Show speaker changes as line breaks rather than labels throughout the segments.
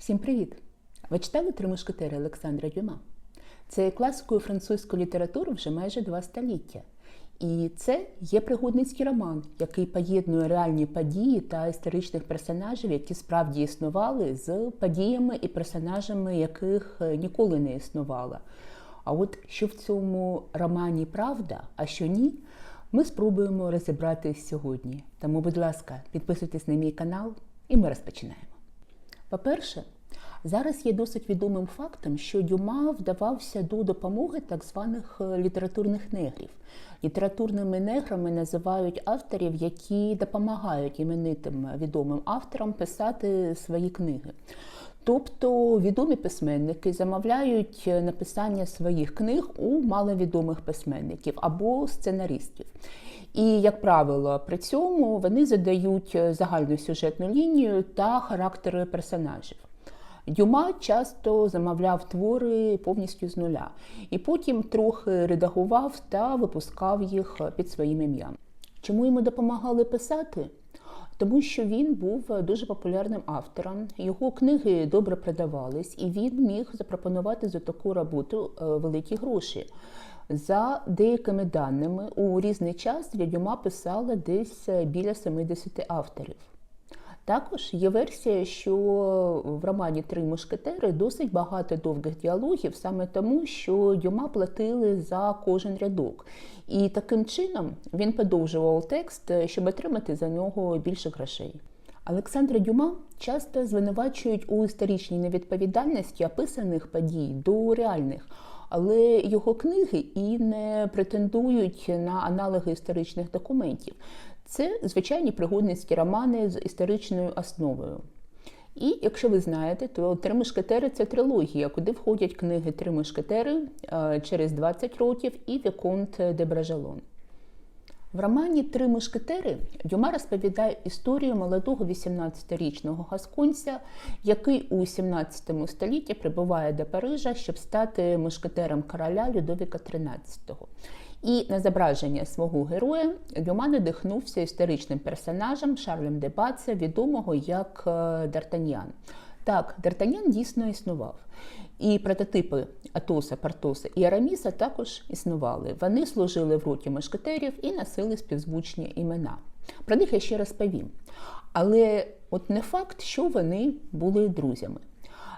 Всім привіт! Ви читали «Три мушкетери» Олександра Дюма? Це є класикою французької літератури вже майже два століття. І це є пригодницький роман, який поєднує реальні події та історичних персонажів, які справді існували, з подіями і персонажами, яких ніколи не існувало. А от що в цьому романі правда, а що ні, ми спробуємо розібрати сьогодні. Тому, будь ласка, підписуйтесь на мій канал, і ми розпочинаємо. По-перше, зараз є досить відомим фактом, що Дюма вдавався до допомоги так званих е, літературних негрів. Літературними неграми називають авторів, які допомагають іменитим відомим авторам писати свої книги. Тобто відомі письменники замовляють написання своїх книг у маловідомих письменників або сценаристів. І, як правило, при цьому вони задають загальну сюжетну лінію та характери персонажів. Дюма часто замовляв твори повністю з нуля, і потім трохи редагував та випускав їх під своїм ім'ям. Чому йому допомагали писати? Тому що він був дуже популярним автором, його книги добре продавались, і він міг запропонувати за таку роботу великі гроші. За деякими даними, у різний час для Дюма писали десь біля 70 авторів. Також є версія, що в романі Три мушкетери досить багато довгих діалогів, саме тому, що Дюма платили за кожен рядок. І таким чином він подовжував текст, щоб отримати за нього більше грошей. Олександра Дюма часто звинувачують у історичній невідповідальності описаних подій до реальних. Але його книги і не претендують на аналоги історичних документів. Це звичайні пригодницькі романи з історичною основою. І якщо ви знаєте, то Три мушкетери це трилогія, куди входять книги Три мушкетери через 20 років і Віконт де Бражалон. В романі Три мушкетери Дюма розповідає історію молодого 18-річного гасконця, який у 17 столітті прибуває до Парижа, щоб стати мушкетером короля Людовіка XIII. І на зображення свого героя Дюма надихнувся історичним персонажем Шарлем де Баце, відомого як Д'Артаньян. Так, Д'Артаньян дійсно існував. І прототипи Атоса, Партоса і Араміса також існували. Вони служили в роті мушкетерів і носили співзвучні імена. Про них я ще розповім. Але от не факт, що вони були друзями.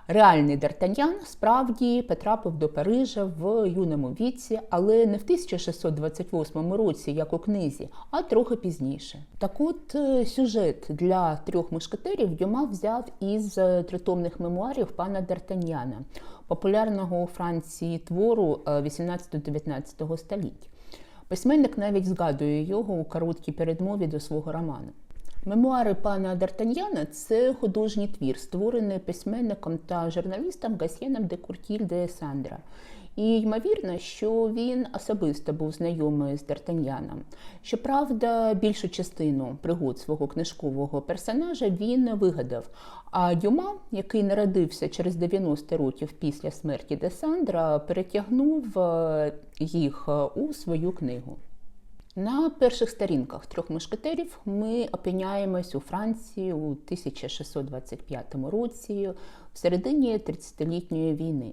Реальний Д'Артаньян справді потрапив до Парижа в юному віці, але не в 1628 році, як у книзі, а трохи пізніше. Так от сюжет для трьох мушкетерів Дюма взяв із тритомних мемуарів пана Д'Артаньяна, популярного у Франції твору 18-19 століть. Письменник навіть згадує його у короткій передмові до свого роману. Мемуари пана Д'Артаньяна це художній твір, створений письменником та журналістом Гасьєном де Куртіль де Сандра. І ймовірно, що він особисто був знайомий з Д'Артаньяном. Щоправда, більшу частину пригод свого книжкового персонажа він вигадав. А Дюма, який народився через 90 років після смерті Десандра, перетягнув їх у свою книгу. На перших сторінках трьох мушкетерів ми опиняємось у Франції у 1625 році, в середині 30-літньої війни.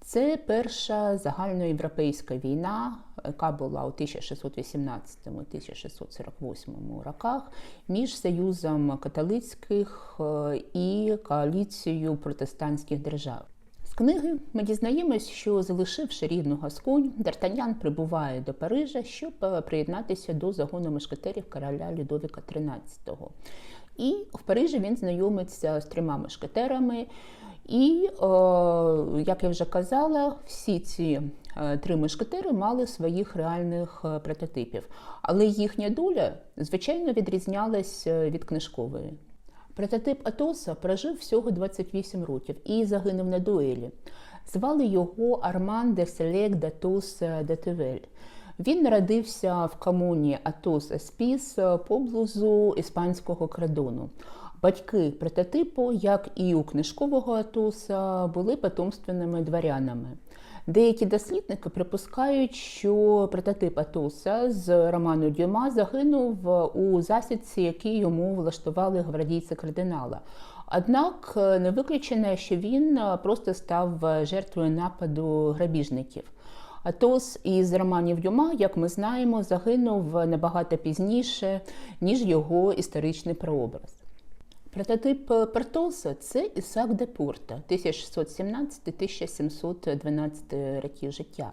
Це перша загальноєвропейська війна, яка була у 1618-1648 роках між Союзом католицьких і коаліцією протестантських держав. Книги ми дізнаємось, що залишивши рідну Гасконь, Д'Артаньян прибуває до Парижа, щоб приєднатися до загону мушкетерів короля Людовіка XIII. І в Парижі він знайомиться з трьома мушкетерами. І, як я вже казала, всі ці три мушкетери мали своїх реальних прототипів. Але їхня доля, звичайно, відрізнялась від книжкової. Прототип Атоса прожив всього 28 років і загинув на дуелі. Звали його Арман де Селек Датос де Тевель. Він народився в комуні Атос Еспіс поблизу іспанського кордону. Батьки прототипу, як і у книжкового Атоса, були потомственними дворянами. Деякі дослідники припускають, що прототип Атоса з роману Дюма загинув у засідці, які йому влаштували гвардійці кардинала. Однак е, не виключено, що він е, просто став е, жертвою нападу грабіжників. Атос із романів Дюма, як ми знаємо, загинув набагато пізніше, ніж його історичний прообраз. Прототип Портоса це Ісак де Порта, 1617-1712 років життя.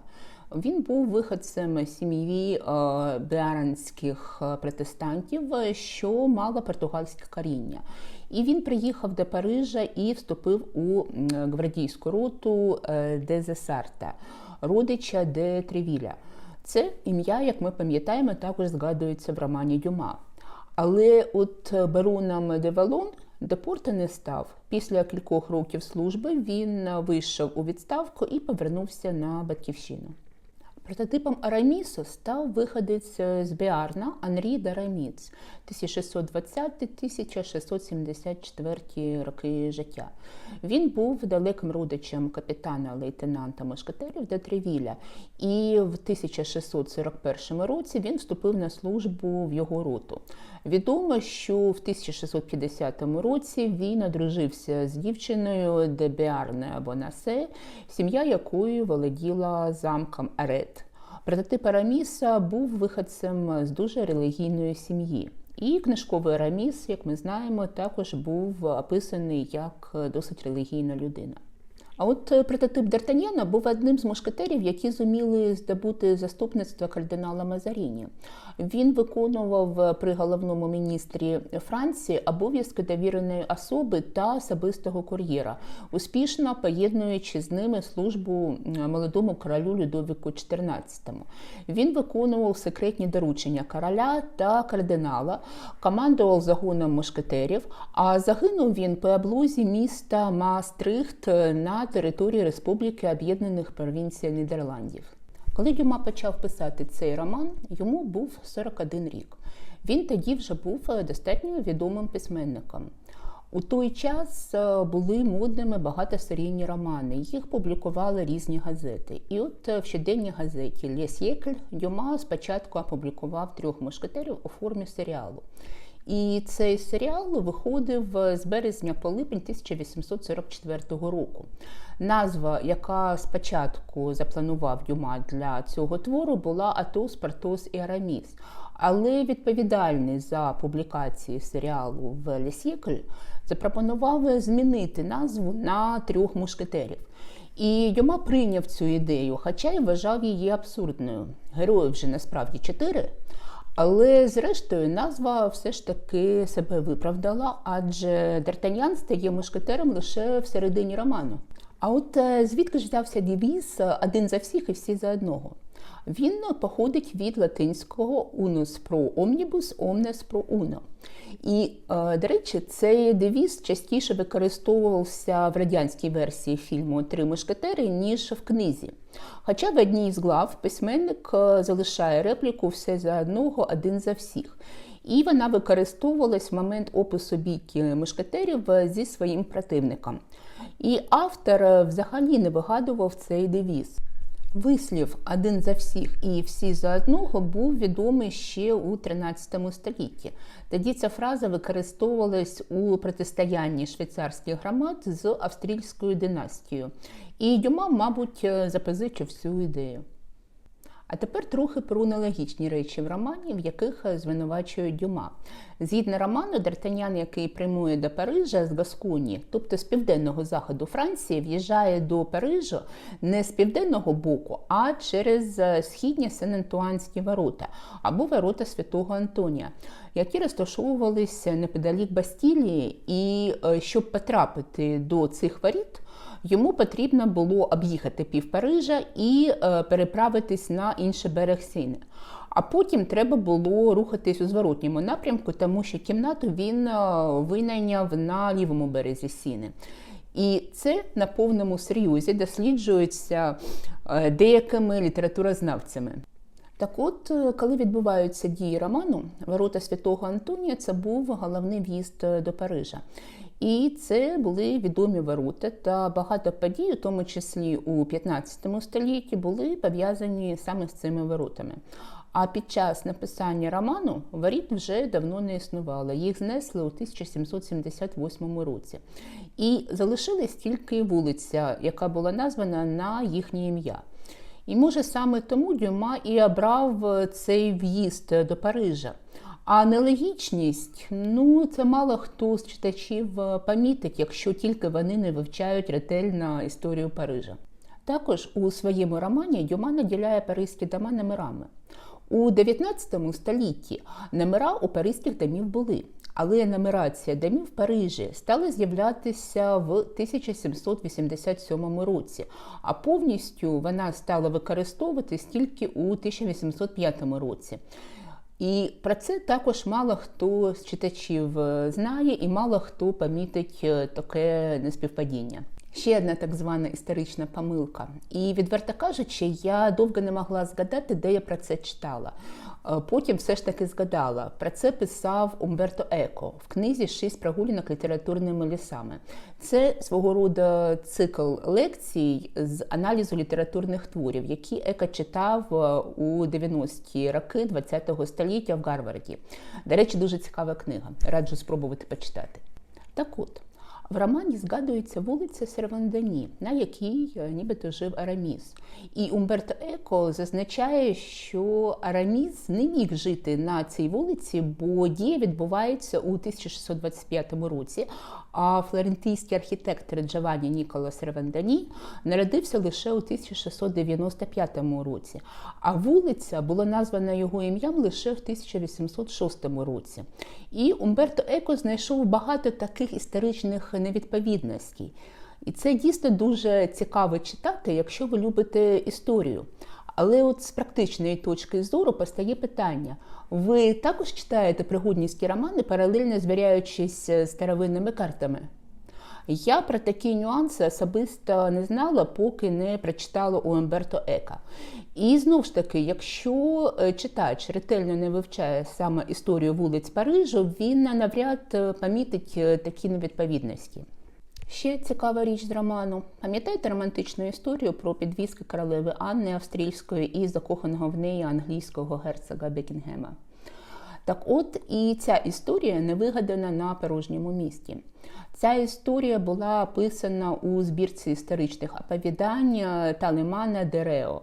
Він був виходцем сім'ї е, протестантів, що мало португальське коріння. І він приїхав до Парижа і вступив у гвардійську роту е, де Зесарта, родича де Тревіля. Це ім'я, як ми пам'ятаємо, також згадується в романі Дюма. Але от бароном де Валон Депорта не став. Після кількох років служби він вийшов у відставку і повернувся на батьківщину. Прототипом Арамісу став виходець з Біарна Анрі Дараміц 1620-1674 роки життя. Він був далеким родичем капітана лейтенанта Мушкетерів де Тревіля, і в 1641 році він вступив на службу в його роту. Відомо, що в 1650 році він одружився з дівчиною де Біарне Бонасе, сім'я якої володіла замком Арет. Прототип Араміса був виходцем з дуже релігійної сім'ї. І книжковий Араміс, як ми знаємо, також був описаний як досить релігійна людина. А от прототип Д'Артаньяна був одним з мушкетерів, які зуміли здобути заступництво кардинала Мазаріні. Він виконував при головному міністрі Франції обов'язки довіреної особи та особистого кур'єра, успішно поєднуючи з ними службу молодому королю Людовіку XIV. Він виконував секретні доручення короля та кардинала, командував загоном мушкетерів, а загинув він по облозі міста Маастрихт на території Республіки Об'єднаних Провінцій Нідерландів. Коли Дюма почав писати цей роман, йому був 41 рік. Він тоді вже був достатньо відомим письменником. У той час е, були модними багатосерійні романи. Їх публікували різні газети. І от е, в щоденній газеті Лєс Єкль Дюма спочатку опублікував трьох мушкетерів у формі серіалу. І цей серіал виходив з березня по липень 1844 року. Назва, яка спочатку запланував Дюма для цього твору, була Атос, Партос і Араміс. Але відповідальний за публікації серіалу в Лісєкль запропонував змінити назву на трьох мушкетерів. І Дюма прийняв цю ідею, хоча й вважав її абсурдною. Героїв вже насправді чотири. Але, зрештою, назва все ж таки себе виправдала, адже Д'Артаньян стає мушкетером лише в середині роману. А от е, звідки ж взявся девіз один за всіх і всі за одного? Він походить від латинського unus pro omnibus, omnes pro uno. І, е, до речі, цей девіз частіше використовувався в радянській версії фільму Три мушкетери, ніж в книзі. Хоча в одній з глав письменник е, залишає репліку все за одного, один за всіх. І вона використовувалась в момент опису бійки мушкетерів зі своїм противником. І автор взагалі не вигадував цей девіз. Вислів один за всіх і всі за одного був відомий ще у 13 столітті. Тоді ця фраза використовувалась у протистоянні швейцарських громад з австрійською династією. І Дюма, мабуть, запозичив цю ідею. А тепер трохи про аналогічні речі в романі, в яких звинувачують Дюма. Згідно роману, Д'Артанян, який прямує до Парижа з Гасконі, тобто з південного заходу Франції, в'їжджає до Парижу не з південного боку, а через східні Сен-Антуанські ворота або ворота Святого Антонія, які розташовувалися неподалік Бастілії, і е, щоб потрапити до цих воріт. Йому потрібно було об'їхати пів Парижа і е, переправитись на інший берег Сіни. А потім треба було рухатись у зворотньому напрямку, тому що кімнату він е, винайняв на лівому березі Сіни. І це на повному серйозі досліджується е, деякими літературознавцями. Так от, коли відбуваються дії роману, ворота святого Антонія це був головний в'їзд до Парижа. І це були відомі ворота та багато подій, у тому числі у 15 столітті, були пов'язані саме з цими воротами. А під час написання роману воріт вже давно не існувало. Їх знесли у 1778 році. І залишилась тільки вулиця, яка була названа на їхнє ім'я. І може саме тому Дюма і обрав цей в'їзд до Парижа. А нелогічність, ну це мало хто з читачів помітить, якщо тільки вони не вивчають ретельно історію Парижа. Також у своєму романі Дюма наділяє паризькі дома номерами. У 19 столітті номера у паризьких домів були, але нумерація домів в Парижі стала з'являтися в 1787 році, а повністю вона стала використовуватись тільки у 1805 році. І про це також мало хто з читачів знає, і мало хто помітить таке неспівпадіння. Ще одна так звана історична помилка. І відверто кажучи, я довго не могла згадати, де я про це читала. Потім все ж таки згадала. Про це писав Умберто Еко в книзі Шість прогулянок літературними лісами. Це свого роду цикл лекцій з аналізу літературних творів, які Еко читав у 90-ті роки ХХ століття в Гарварді. До речі, дуже цікава книга. Раджу спробувати почитати. Так от. В романі згадується вулиця Сервандані, на якій нібито жив Араміс. І Умберто Еко зазначає, що Араміс не міг жити на цій вулиці, бо дія відбувається у 1625 році. А флорентійський архітектор Джованні Ніколо Сервандані народився лише у 1695 році. А вулиця була названа його ім'ям лише в 1806 році. І Умберто Еко знайшов багато таких історичних невідповідностей. І це дійсно дуже цікаво читати, якщо ви любите історію. Але от з практичної точки зору постає питання: ви також читаєте пригодницькі романи, паралельно звіряючись з старовинними картами? Я про такі нюанси особисто не знала, поки не прочитала у Емберто Ека. І знову ж таки, якщо читач ретельно не вивчає саме історію вулиць Парижу, він навряд помітить такі невідповідності. Ще цікава річ з роману. Пам'ятаєте романтичну історію про підвізки королеви Анни Австрійської і закоханого в неї англійського герцога Бекінгема? Так от і ця історія не вигадана на порожньому місті. Ця історія була описана у збірці історичних оповідань Талемана Дерео.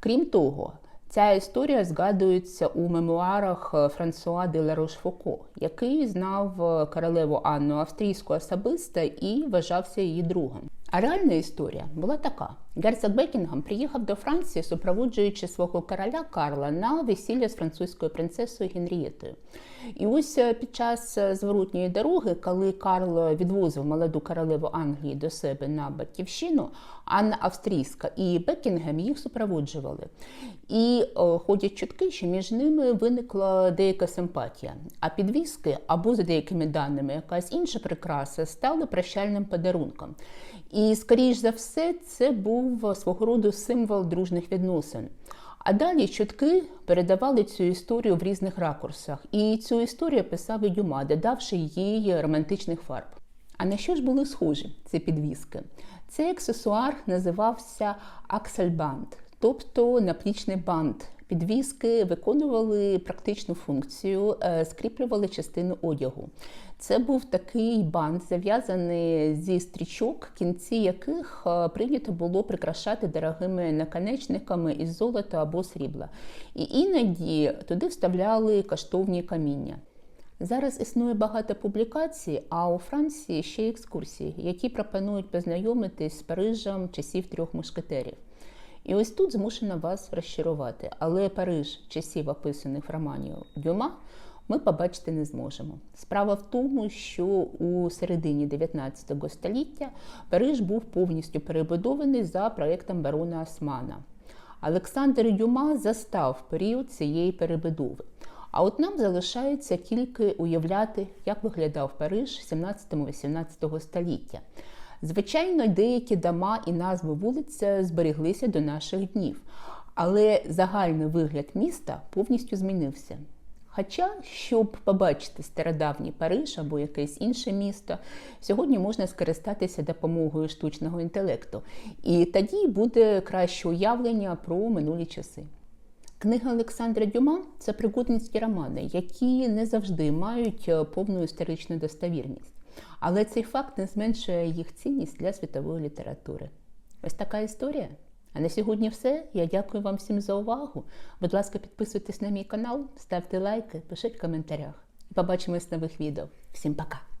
Крім того, Ця історія згадується у мемуарах Франсуа де Ларош-Фуко, який знав королеву Анну Австрійську особисто і вважався її другом. А реальна історія була така: Герцог Бекінгем приїхав до Франції, супроводжуючи свого короля Карла на весілля з французькою принцесою Генрієтою. І ось під час зворотньої дороги, коли Карл відвозив молоду королеву Англії до себе на батьківщину, Анна Австрійська і Бекінгем їх супроводжували. І о, ходять чутки, що між ними виникла деяка симпатія. А підвіски, або за деякими даними, якась інша прикраса, стали прощальним подарунком. І, скоріш за все, це був свого роду символ дружних відносин. А далі чутки передавали цю історію в різних ракурсах. І цю історію писав і Дюма, додавши їй романтичних фарб. А на що ж були схожі ці підвіски? Цей аксесуар називався аксельбанд, тобто наплічний бант. Підвіски виконували практичну функцію, скріплювали частину одягу. Це був такий бант, зав'язаний зі стрічок, кінці яких прийнято було прикрашати дорогими наконечниками із золота або срібла. І іноді туди вставляли коштовні каміння. Зараз існує багато публікацій, а у Франції ще екскурсії, які пропонують познайомитись з Парижем часів трьох мушкетерів. І ось тут змушена вас розчарувати. Але Париж часів описаних в романі Дюма ми побачити не зможемо. Справа в тому, що у середині 19 століття Париж був повністю перебудований за проєктом барона Османа. Олександр Дюма застав період цієї перебудови. А от нам залишається тільки уявляти, як виглядав Париж 17-18 століття. Звичайно, деякі дома і назви вулиць зберіглися до наших днів, але загальний вигляд міста повністю змінився. Хоча, щоб побачити стародавній Париж або якесь інше місто, сьогодні можна скористатися допомогою штучного інтелекту, і тоді буде краще уявлення про минулі часи. Книга Олександра Дюма це пригодницькі романи, які не завжди мають е, повну історичну достовірність. Але цей факт не зменшує їх цінність для світової літератури. Ось така історія. А на сьогодні все. Я дякую вам всім за увагу. Будь ласка, підписуйтесь на мій канал, ставте лайки, пишіть в коментарях. Побачимось в нових відео. Всім пока!